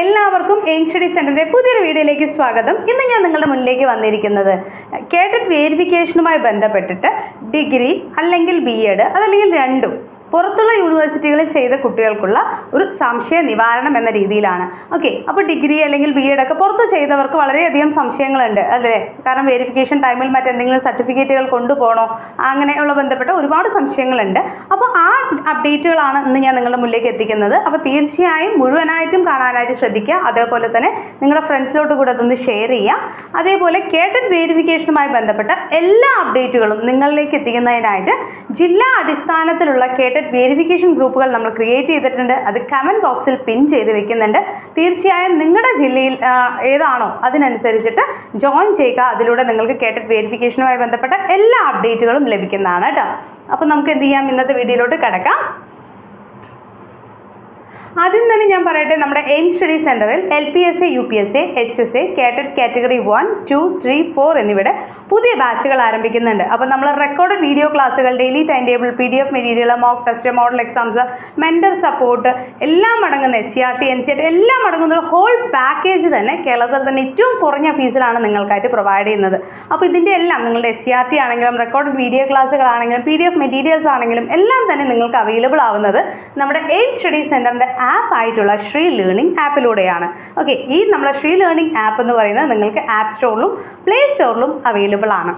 എല്ലാവർക്കും aim study സെന്ററിന്റെ പുതിയൊരു വീഡിയോയിലേക്ക് സ്വാഗതം. ഇന്ന് ഞാൻ നിങ്ങളുടെ മുന്നിലേക്ക് വന്നിരിക്കുന്നത് കേട്ടറ്റ് വേരിഫിക്കേഷനുമായി ബന്ധപ്പെട്ടിട്ട് ഡിഗ്രി അല്ലെങ്കിൽ ബി എഡ് അതല്ലെങ്കിൽ രണ്ടും പുറത്തുള്ള യൂണിവേഴ്സിറ്റികളിൽ ചെയ്ത കുട്ടികൾക്കുള്ള ഒരു സംശയ നിവാരണം എന്ന രീതിയിലാണ്. ഓക്കെ അപ്പോൾ ഡിഗ്രി അല്ലെങ്കിൽ ബി എഡ് ഒക്കെ പുറത്ത് ചെയ്തവർക്ക് വളരെയധികം സംശയങ്ങളുണ്ട് അല്ലേ? കാരണം വെരിഫിക്കേഷൻ ടൈമിൽ മറ്റെന്തെങ്കിലും സർട്ടിഫിക്കറ്റുകൾ കൊണ്ടുപോകണോ? അങ്ങനെയുള്ള ബന്ധപ്പെട്ട ഒരുപാട് സംശയങ്ങളുണ്ട്. അപ്പോൾ ആ അപ്ഡേറ്റുകളാണ് ഇന്ന് ഞാൻ നിങ്ങളുടെ മുന്നിലേക്ക് എത്തിക്കുന്നത്. അപ്പോൾ തീർച്ചയായും മുഴുവനായിട്ടും കാണാനായിട്ട് ശ്രദ്ധിക്കുക. അതേപോലെ തന്നെ നിങ്ങളുടെ ഫ്രണ്ട്സിലോട്ട് കൂടെ അതൊന്ന് ഷെയർ ചെയ്യുക. അതേപോലെ കേട്ടൻ വെരിഫിക്കേഷനുമായി ബന്ധപ്പെട്ട എല്ലാ അപ്ഡേറ്റുകളും നിങ്ങളിലേക്ക് എത്തിക്കുന്നതിനായിട്ട് ജില്ലാ അടിസ്ഥാനത്തിലുള്ള കേട്ടറ്റ് വേരിഫിക്കേഷൻ ഗ്രൂപ്പുകൾ നമ്മൾ ക്രിയേറ്റ് ചെയ്തിട്ടുണ്ട്. അത് കമന്റ് ബോക്സിൽ പിൻ ചെയ്ത് വെക്കുന്നുണ്ട്. തീർച്ചയായും നിങ്ങളുടെ ജില്ലയിൽ ഏതാണോ അതിനനുസരിച്ചിട്ട് ജോയിൻ ചെയ്യുക. അതിലൂടെ നിങ്ങൾക്ക് കേട്ടറ്റ് വേരിഫിക്കേഷനുമായി ബന്ധപ്പെട്ട എല്ലാ അപ്ഡേറ്റുകളും ലഭിക്കുന്നതാണ് കേട്ടോ അപ്പോൾ നമുക്ക് എന്ത് ചെയ്യാം? ഇന്നത്തെ വീഡിയോയിലോട്ട് കിടക്കാം. ആദ്യം തന്നെ ഞാൻ പറയട്ടെ നമ്മുടെ എയിം സ്റ്റഡി സെന്ററിൽ L P S A U P S A H S A കാറ്റഡ് category one two three four എന്നിവയുടെ പുതിയ ബാച്ചുകൾ ആരംഭിക്കുന്നുണ്ട്. അപ്പോൾ നമ്മൾ റെക്കോർഡ് വീഡിയോ ക്ലാസ്സുകൾ daily time table P D F material mock test model exams mental support എല്ലാം അടങ്ങുന്ന S C R T N C R എല്ലാം അടങ്ങുന്ന ഒരു ഹോൾ പാക്കേജ് തന്നെ കേരളത്തിൽ തന്നെ ഏറ്റവും കുറഞ്ഞ ഫീസിലാണ് നിങ്ങൾക്കായിട്ട് പ്രൊവൈഡ് ചെയ്യുന്നത്. അപ്പോൾ ഇതിന്റെ എല്ലാം നിങ്ങളുടെ എസ് സി ആർ ടി ആണെങ്കിലും റെക്കോർഡ് വീഡിയോ ക്ലാസ്സുകളാണെങ്കിലും പി ഡി എഫ് മെറ്റീരിയൽസ് ആണെങ്കിലും എല്ലാം തന്നെ നിങ്ങൾക്ക് അവൈലബിൾ ആവുന്നത് നമ്മുടെ എയിം സ്റ്റഡി സെന്ററിന്റെ ആപ്പ് ആയിട്ടുള്ള ശ്രീ ലേണിംഗ് ആപ്പിലൂടെയാണ് ഓക്കെ ഈ നമ്മുടെ ശ്രീ ലേണിംഗ് ആപ്പ് എന്ന് പറയുന്നത് നിങ്ങൾക്ക് ആപ്പ് സ്റ്റോറിലും പ്ലേ സ്റ്റോറിലും അവൈലബിൾ ആണ്.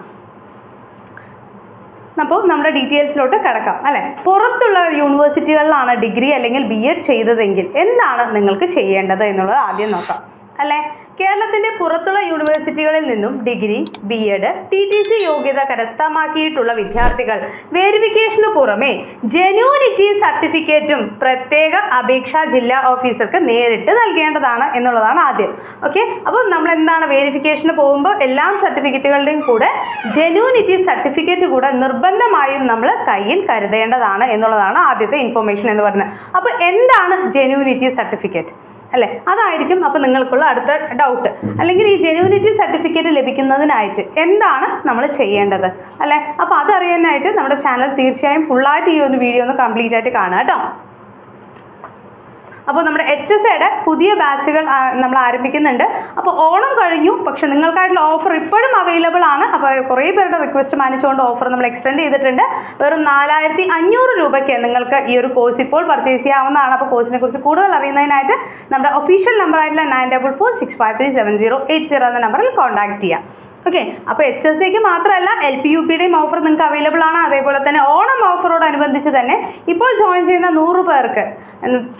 അപ്പോൾ നമ്മുടെ ഡീറ്റെയിൽസിലോട്ട് കിടക്കാം അല്ലേ? പുറത്തുള്ള യൂണിവേഴ്സിറ്റികളിലാണ് ഡിഗ്രി അല്ലെങ്കിൽ ബി എഡ് ചെയ്തതെങ്കിൽ എന്താണ് നിങ്ങൾക്ക് ചെയ്യേണ്ടത് എന്നുള്ളത് ആദ്യം നോക്കാം അല്ലേ? കേരളത്തിന്റെ പുറത്തുള്ള യൂണിവേഴ്സിറ്റികളിൽ നിന്നും degree B Ed T T C യോഗ്യത കരസ്ഥമാക്കിയിട്ടുള്ള വിദ്യാർത്ഥികൾ. വെരിഫിക്കേഷന് പുറമെ ജെന്യൂനിറ്റി സർട്ടിഫിക്കറ്റും പ്രത്യേക അപേക്ഷ ജില്ലാ ഓഫീസർക്ക് നേരിട്ട് നൽകേണ്ടതാണ് എന്നുള്ളതാണ് ആദ്യം. ഓക്കെ അപ്പം നമ്മൾ എന്താണ് വെരിഫിക്കേഷന് പോകുമ്പോൾ എല്ലാ സർട്ടിഫിക്കറ്റുകളുടെയും കൂടെ ജെന്യൂനിറ്റി സർട്ടിഫിക്കറ്റ് കൂടെ നിർബന്ധമായും നമ്മൾ കയ്യിൽ കരുതേണ്ടതാണ് എന്നുള്ളതാണ് ആദ്യത്തെ ഇൻഫോർമേഷൻ എന്ന് പറയുന്നത്. അപ്പോൾ എന്താണ് ജെന്യൂനിറ്റി സർട്ടിഫിക്കറ്റ് അല്ലേ? അതായിരിക്കും അപ്പോൾ നിങ്ങൾക്കുള്ള അടുത്ത ഡൗട്ട് അല്ലെങ്കിൽ ഈ ജെന്യൂനിറ്റി സർട്ടിഫിക്കറ്റ് ലഭിക്കുന്നതിനായിട്ട് എന്താണ് നമ്മൾ ചെയ്യേണ്ടത്? അല്ലേ? അപ്പോൾ അതറിയാനായിട്ട് നമ്മുടെ ചാനൽ തീർച്ചയായും ഫുള്ളായിട്ട് ഈ ഒരു വീഡിയോ ഒന്ന് കംപ്ലീറ്റ് ആയിട്ട് കാണുക കേട്ടോ. അപ്പോൾ നമ്മുടെ എച്ച് എസ് എയുടെ പുതിയ ബാച്ചുകൾ നമ്മൾ ആരംഭിക്കുന്നുണ്ട്. അപ്പോൾ ഓണം കഴിഞ്ഞു പക്ഷെ നിങ്ങൾക്കായിട്ടുള്ള ഓഫർ ഇപ്പോഴും അവൈലബിൾ ആണ്. അപ്പോൾ കുറേ പേരുടെ റിക്വസ്റ്റ് മാനിച്ചുകൊണ്ട് ഓഫർ നമ്മൾ എക്സ്റ്റെൻഡ് ചെയ്തിട്ടുണ്ട്. വെറും നാലായിരത്തി അഞ്ഞൂറ് രൂപയ്ക്ക് നിങ്ങൾക്ക് ഈ ഒരു കോഴ്സ് ഇപ്പോൾ പർച്ചേസ് ചെയ്യാവുന്നതാണ്. അപ്പോൾ കോഴ്സിനെ കുറിച്ച് കൂടുതൽ അറിയുന്നതിനായിട്ട് നമ്മുടെ ഒഫീഷ്യൽ നമ്പർ ആയിട്ടുള്ള nine double four six five three seven zero eight zero എന്ന നമ്പറിൽ കോൺടാക്ട് ചെയ്യാം. ഓക്കെ അപ്പോൾ എച്ച് എസ് സിക്ക് മാത്രമല്ല എൽ പി യു പിയുടെയും ഓഫർ നിങ്ങൾക്ക് അവൈലബിൾ ആണ്. അതേപോലെ തന്നെ ഓണം ഓഫറോടനുബന്ധിച്ച് തന്നെ ഇപ്പോൾ ജോയിൻ ചെയ്യുന്ന നൂറ് പേർക്ക്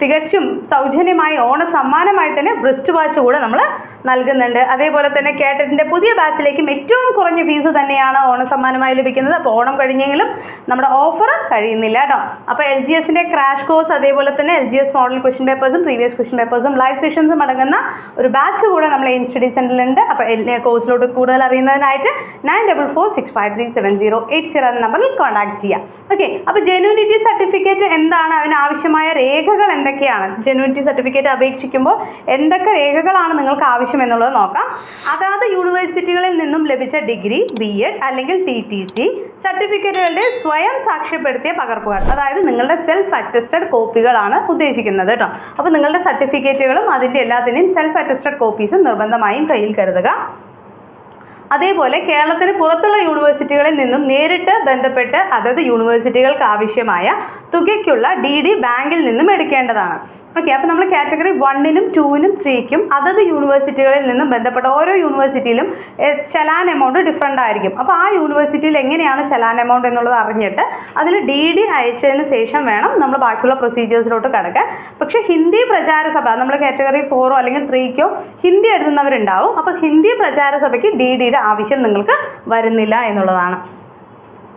തികച്ചും സൗജന്യമായി ഓണ സമ്മാനമായി തന്നെ ബ്രിസ്റ്റ് വാച്ച് കൂടെ നമ്മൾ നൽകുന്നുണ്ട്. അതേപോലെ തന്നെ കേട്ടറ്റിന്റെ പുതിയ ബാച്ചിലേക്കും ഏറ്റവും കുറഞ്ഞ ഫീസ് തന്നെയാണ് ഓണസമ്മാനമായി ലഭിക്കുന്നത്. അപ്പോൾ ഓണം കഴിഞ്ഞെങ്കിലും നമ്മുടെ ഓഫർ കഴിയുന്നില്ല കേട്ടോ അപ്പോൾ എൽ ജി എസിന്റെ ക്രാഷ് കോഴ്സ് അതേപോലെ തന്നെ L G S model question പേപ്പേഴ്സും previous question പേപ്പേഴ്സും ലൈവ് സെഷൻസും അടങ്ങുന്ന ഒരു ബാച്ച് കൂടെ നമ്മൾ എയിം സ്റ്റഡി സെന്ററിലുണ്ട് അപ്പോൾ കോഴ്സിലോട്ട് കൂടുതൽ അറിയുന്നതിനായിട്ട് nine double four six five three seven zero eight zero എന്ന നമ്പറിൽ കോൺടാക്ട് ചെയ്യാം. ഓക്കെ അപ്പോൾ ജെന്യൂനിറ്റി സർട്ടിഫിക്കറ്റ് എന്താണ്? അതിനാവശ്യമായ രേഖകൾ എന്തൊക്കെയാണ്? ജെന്യൂനിറ്റി സർട്ടിഫിക്കറ്റ് അപേക്ഷിക്കുമ്പോൾ എന്തൊക്കെ രേഖകളാണ് നിങ്ങൾക്ക് ആവശ്യം എന്നുള്ളത് നോക്കാം. അതാത് യൂണിവേഴ്സിറ്റികളിൽ നിന്നും ലഭിച്ച ഡിഗ്രി ബി എഡ് അല്ലെങ്കിൽ ടി ടി സി സർട്ടിഫിക്കറ്റുകളുടെ സ്വയം സാക്ഷ്യപ്പെടുത്തിയ പകർപ്പുകൾ അതായത് നിങ്ങളുടെ സെൽഫ് അറ്റസ്റ്റഡ് കോപ്പികളാണ് ഉദ്ദേശിക്കുന്നത് കേട്ടോ. അപ്പോൾ നിങ്ങളുടെ സർട്ടിഫിക്കറ്റുകളും അതിന്റെ എല്ലാത്തിന്റെയും സെൽഫ് അറ്റസ്റ്റഡ് കോപ്പീസും നിർബന്ധമായും കയ്യിൽ കരുതുക. അതേപോലെ കേരളത്തിന് പുറത്തുള്ള യൂണിവേഴ്സിറ്റികളിൽ നിന്നും നേരിട്ട് ബന്ധപ്പെട്ട് അതത് യൂണിവേഴ്സിറ്റികൾക്ക് ആവശ്യമായ തുകയ്ക്കുള്ള ഡി ഡി ബാങ്കിൽ നിന്നും എടുക്കേണ്ടതാണ്. ഓക്കെ അപ്പോൾ നമ്മൾ കാറ്റഗറി വണ്ണിനും ടൂവിനും ത്രീക്കും അതത് യൂണിവേഴ്സിറ്റികളിൽ നിന്നും ബന്ധപ്പെട്ട ഓരോ യൂണിവേഴ്സിറ്റിയിലും ചലാൻ എമൗണ്ട് ഡിഫറെന്റ് ആയിരിക്കും. അപ്പോൾ ആ യൂണിവേഴ്സിറ്റിയിൽ എങ്ങനെയാണ് ചലാൻ എമൗണ്ട് എന്നുള്ളത് അറിഞ്ഞിട്ട് അതിൽ ഡി ഡി അയച്ചതിന് ശേഷം വേണം നമ്മൾ ബാക്കിയുള്ള പ്രൊസീജിയേഴ്സിലോട്ട് കിടക്കാൻ. പക്ഷേ ഹിന്ദി പ്രചാര സഭ നമ്മൾ കാറ്റഗറി ഫോറോ അല്ലെങ്കിൽ ത്രീക്കോ ഹിന്ദി എഴുതുന്നവരുണ്ടാവും. അപ്പോൾ ഹിന്ദി പ്രചാര സഭയ്ക്ക് ഡി ഡിയുടെ ആവശ്യം നിങ്ങൾക്ക് വരുന്നില്ല എന്നുള്ളതാണ്.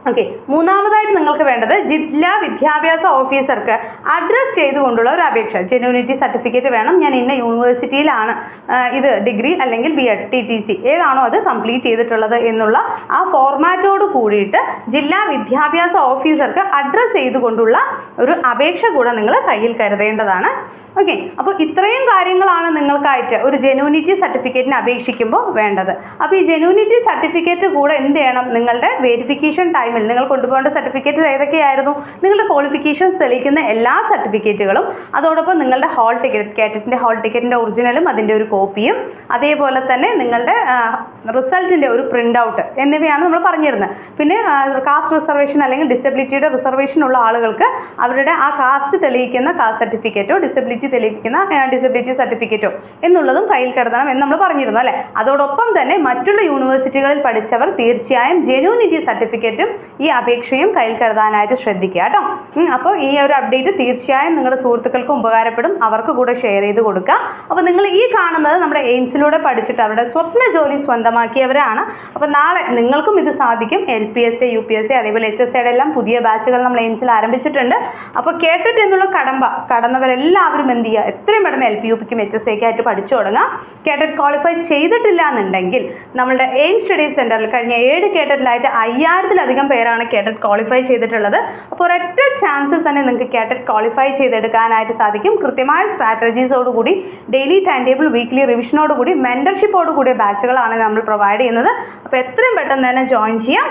ഓക്കെ മൂന്നാമതായിട്ട് നിങ്ങൾക്ക് വേണ്ടത് ജില്ലാ വിദ്യാഭ്യാസ ഓഫീസർക്ക് അഡ്രസ് ചെയ്തുകൊണ്ടുള്ള ഒരു അപേക്ഷ. ജെന്യൂണിറ്റി സർട്ടിഫിക്കറ്റ് വേണം. ഞാൻ ഇന്ന യൂണിവേഴ്സിറ്റിയിലാണ് ഇത് ഡിഗ്രി അല്ലെങ്കിൽ B Ed T T C ഏതാണോ അത് കംപ്ലീറ്റ് ചെയ്തിട്ടുള്ളത് എന്നുള്ള ആ ഫോർമാറ്റോട് കൂടിയിട്ട് ജില്ലാ വിദ്യാഭ്യാസ ഓഫീസർക്ക് അഡ്രസ്സ് ചെയ്തുകൊണ്ടുള്ള ഒരു അപേക്ഷ കൂടെ നിങ്ങൾ കയ്യിൽ കരുതേണ്ടതാണ്. ഓക്കെ അപ്പോൾ ഇത്രയും കാര്യങ്ങളാണ് നിങ്ങൾക്കായിട്ട് ഒരു ജെനുവിനിറ്റി സർട്ടിഫിക്കറ്റിന് അപേക്ഷിക്കുമ്പോൾ വേണ്ടത്. അപ്പോൾ ഈ ജെനുവിനിറ്റി സർട്ടിഫിക്കറ്റ് കൂടെ എന്ത് ചെയ്യണം? നിങ്ങളുടെ വെരിഫിക്കേഷൻ ടൈമിൽ നിങ്ങൾ കൊണ്ടുപോകേണ്ട സർട്ടിഫിക്കറ്റ് ഏതൊക്കെയായിരുന്നു? നിങ്ങളുടെ ക്വാളിഫിക്കേഷൻസ് തെളിയിക്കുന്ന എല്ലാ സർട്ടിഫിക്കറ്റുകളും അതോടൊപ്പം നിങ്ങളുടെ ഹാൾ ടിക്കറ്റ് കാറ്ററ്റിന്റെ ഹാൾ ടിക്കറ്റിന്റെ ഒറിജിനലും അതിന്റെ ഒരു കോപ്പിയും അതേപോലെ തന്നെ നിങ്ങളുടെ റിസൾട്ടിന്റെ ഒരു പ്രിന്റ് ഔട്ട് എന്നിവയാണ് നമ്മൾ പറഞ്ഞിരുന്നത്. പിന്നെ കാസ്റ്റ് റിസർവേഷൻ അല്ലെങ്കിൽ ഡിസബിലിറ്റിയുടെ റിസർവേഷൻ ഉള്ള ആളുകൾക്ക് അവരുടെ ആ കാസ്റ്റ് തെളിയിക്കുന്ന കാസ്റ്റ് സർട്ടിഫിക്കറ്റോ ഡിസബിലിറ്റി തെളിയിക്കുന്ന ഡിസബിലിറ്റി സർട്ടിഫിക്കറ്റോ എന്നുള്ളതും കയ്യിൽ കരുതണം എന്ന് നമ്മൾ പറഞ്ഞിരുന്നു അല്ലേ? അതോടൊപ്പം തന്നെ മറ്റുള്ള യൂണിവേഴ്സിറ്റികളിൽ പഠിച്ചവർ തീർച്ചയായും ജെന്യൂനിറ്റി സർട്ടിഫിക്കറ്റും ഈ അപേക്ഷയും കയ്യിൽ കരുതാനായിട്ട് ശ്രദ്ധിക്കുക കേട്ടോ. അപ്പോൾ ഈ ഒരു അപ്ഡേറ്റ് തീർച്ചയായും നിങ്ങളുടെ സുഹൃത്തുക്കൾക്ക് ഉപകാരപ്പെടും. അവർക്ക് കൂടെ ഷെയർ ചെയ്ത് കൊടുക്കുക അപ്പോൾ നിങ്ങൾ ഈ കാണുന്നത് നമ്മുടെ എയിംസിലൂടെ പഠിച്ചിട്ട് അവരുടെ സ്വപ്ന ജോലി സ്വന്തമാക്കിയവരാണ്. അപ്പോൾ നാളെ നിങ്ങൾക്കും ഇത് സാധിക്കും. L P S A U P S A അതേപോലെ എച്ച് എസ് എയുടെ എല്ലാം പുതിയ ബാച്ചുകൾ നമ്മൾ എയിംസിൽ ആരംഭിച്ചിട്ടുണ്ട്. അപ്പോൾ കേട്ടിട്ട് എന്നുള്ള കടമ്പ കടന്നവരെല്ലാവരും എന്ത് ചെയ്യുക എത്രയും പെട്ടെന്ന് എൽ പി യു പിക്കും എച്ച് എസ് എക്ക് ആയിട്ട് പഠിച്ചു തുടങ്ങുക കേട്ടറ്റ് ക്വാളിഫൈ ചെയ്തിട്ടില്ല എന്നുണ്ടെങ്കിൽ നമ്മളുടെ എയിം സ്റ്റഡി സെന്ററിൽ കഴിഞ്ഞ ഏഴ് കേട്ടറ്റിലായിട്ട് അയ്യായിരത്തിലധികം പേരാണ് കേട്ടറ്റ് ക്വാളിഫൈ ചെയ്തിട്ടുള്ളത്. അപ്പോൾ ഒരൊറ്റ ചാൻസിൽ തന്നെ നിങ്ങൾക്ക് കേട്ടറ്റ് ക്വാളിഫൈ ചെയ്തെടുക്കാനായിട്ട് സാധിക്കും. കൃത്യമായ സ്ട്രാറ്റജീസോടുകൂടി ഡെയിലി ടൈം ടേബിൾ വീക്ക്ലി റിവിഷനോടുകൂടി മെന്റർഷിപ്പോടുകൂടിയ ബാച്ചുകളാണ് നമ്മൾ പ്രൊവൈഡ് ചെയ്യുന്നത്. അപ്പോൾ എത്രയും പെട്ടെന്ന് തന്നെ ജോയിൻ ചെയ്യാം.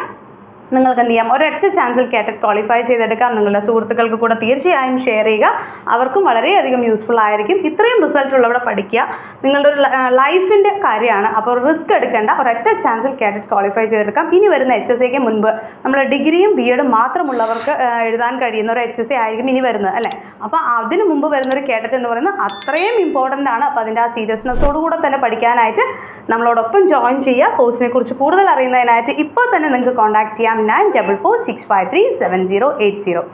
നിങ്ങൾക്ക് എന്ത് ചെയ്യാം ഒരൊറ്റ ചാൻസിൽ കേട്ടറ്റ് ക്വാളിഫൈ ചെയ്തെടുക്കാം. നിങ്ങളുടെ സുഹൃത്തുക്കൾക്ക് കൂടെ തീർച്ചയായും ഷെയർ ചെയ്യുക. അവർക്കും വളരെയധികം യൂസ്ഫുൾ ആയിരിക്കും. ഇത്രയും റിസൾട്ട് ഉള്ളവിടെ പഠിക്കുക. നിങ്ങളുടെ ഒരു ലൈഫിന്റെ കാര്യമാണ്. അപ്പോൾ റിസ്ക് എടുക്കേണ്ട. ഒരൊറ്റ ചാൻസിൽ കേട്ടറ്റ് ക്വാളിഫൈ ചെയ്തെടുക്കാം. ഇനി വരുന്ന എച്ച് എസ് എക്ക് മുൻപ് നമ്മൾ ഡിഗ്രിയും ബി എഡും മാത്രമുള്ളവർക്ക് എഴുതാൻ കഴിയുന്ന ഒരു എച്ച് എസ് എ ആയിരിക്കും ഇനി വരുന്നത് അല്ലേ? അപ്പോൾ അതിന് മുമ്പ് വരുന്ന ഒരു എന്ന് പറയുന്നത് അത്രയും ഇമ്പോർട്ടന്റ് ആണ്. അപ്പോൾ അതിന്റെ ആ സീരിയസ്നെസ്സോടു കൂടെ തന്നെ പഠിക്കാനായിട്ട് നമ്മളോടൊപ്പം ജോയിൻ ചെയ്യുക. കോഴ്സിനെ കുറിച്ച് കൂടുതൽ അറിയുന്നതിനായിട്ട് ഇപ്പോൾ തന്നെ നിങ്ങൾക്ക് കോൺടാക്ട് ചെയ്യാം. Nine double four six five three seven zero eight zero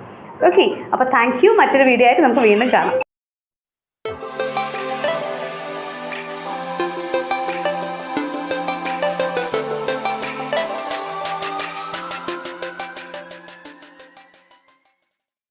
okay അപ്പോൾ താങ്ക് യു മറ്റൊരു വീഡിയോ ആയിട്ട് നമുക്ക് വീണ്ടും കാണാം.